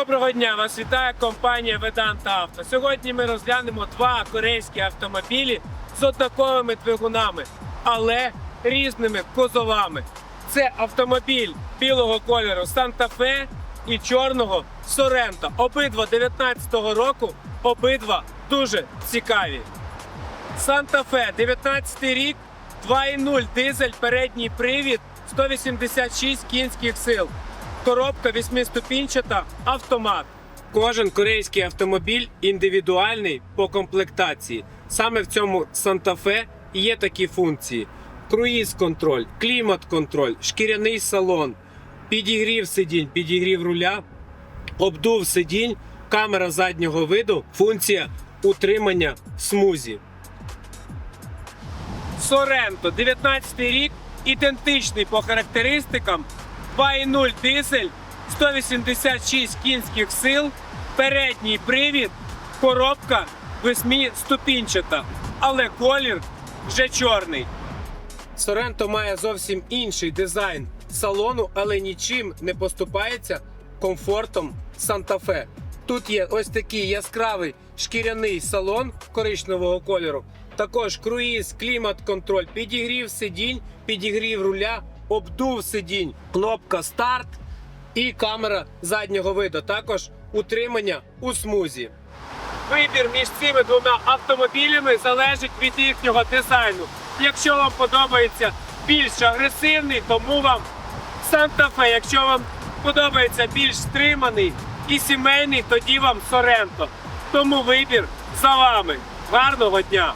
Доброго дня! Вас вітає компанія Веданта Авто. Сьогодні ми розглянемо два корейські автомобілі з однаковими двигунами, але різними кузовами. Це автомобіль білого кольору Санта Фе і чорного Соренто. Обидва 19-го року, обидва дуже цікаві. Санта Фе, 19 рік, 2.0 дизель, передній привід, 186 кінських сил. Коробка восьмиступінчата, автомат. Кожен корейський автомобіль індивідуальний по комплектації. Саме в цьому Санта Фе є такі функції: круїз-контроль, клімат-контроль, шкіряний салон, підігрів сидінь, підігрів руля, обдув сидінь, камера заднього виду, функція утримання в смузі. Соренто, 19 рік, ідентичний по характеристикам, 2.0 дизель, 186 кінських сил, передній привід, коробка восьмиступінчата, але колір вже чорний. Соренто має зовсім інший дизайн салону, але нічим не поступається комфортом Санта-Фе. Тут є ось такий яскравий шкіряний салон коричневого кольору. Також круїз, клімат-контроль, підігрів сидінь, підігрів руля, обдув сидінь, кнопка старт і камера заднього виду. Також утримання у смузі. Вибір між цими двома автомобілями залежить від їхнього дизайну. Якщо вам подобається більш агресивний, тому вам Санта-Фе. Якщо вам подобається більш стриманий і сімейний, тоді вам Соренто. Тому вибір за вами. Гарного дня!